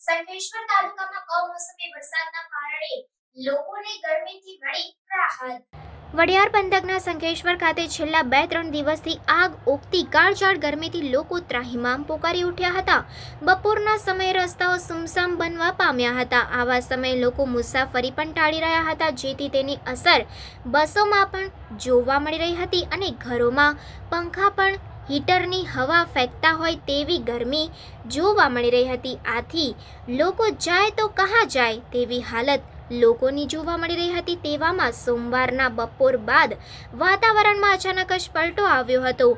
સંકેશ્વર તાલુકામાં કમોસમી વરસાદના કારણે લોકોને ગરમીથી મળી રાહત. વડિયાર પંથકના સંકેશ્વર ખાતે છેલ્લા બે ત્રણ દિવસથી આગ ઓગતી કાળઝાળ ગરમીથી લોકો ત્રાહિમામ પોકારી ઉઠ્યા હતા. બપોરના સમયે રસ્તાઓ સુમસામ બનવા પામ્યા હતા. આવા સમયે લોકો મુસાફરી પણ ટાળી રહ્યા હતા, જેથી તેની અસર બસોમાં પણ જોવા મળી રહી હતી અને ઘરોમાં પંખા પણ હીટરની હવા ફેંકતા હોય તેવી ગરમી જોવા મળી રહી હતી. આથી લોકો જાય તો કહાં જાય તેવી હાલત લોકોની જોવા મળી રહી હતી. તેવામાં સોમવારના બપોર બાદ વાતાવરણમાં અચાનક જ પલટો આવ્યો હતો.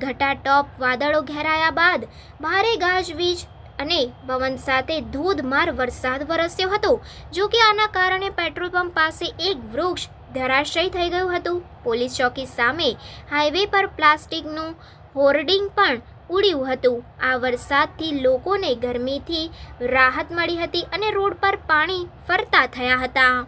ઘટાટોપ વાદળો ઘેરાયા બાદ ભારે ગાજવીજ અને પવન સાથે ધોધમાર વરસાદ વરસ્યો હતો, જો કે આના કારણે પેટ્રોલ પંપ પાસે એક વૃક્ષ ધરાશયી થઈ ગયું હતું. પોલીસ ચોકી સામે હાઈવે પર પ્લાસ્ટિકનું હોર્ડિંગ પણ ઉડ્યું હતું. આ વરસાદથી લોકોને ગરમીથી રાહત મળી હતી અને રોડ પર પાણી ફરતા થયા હતા.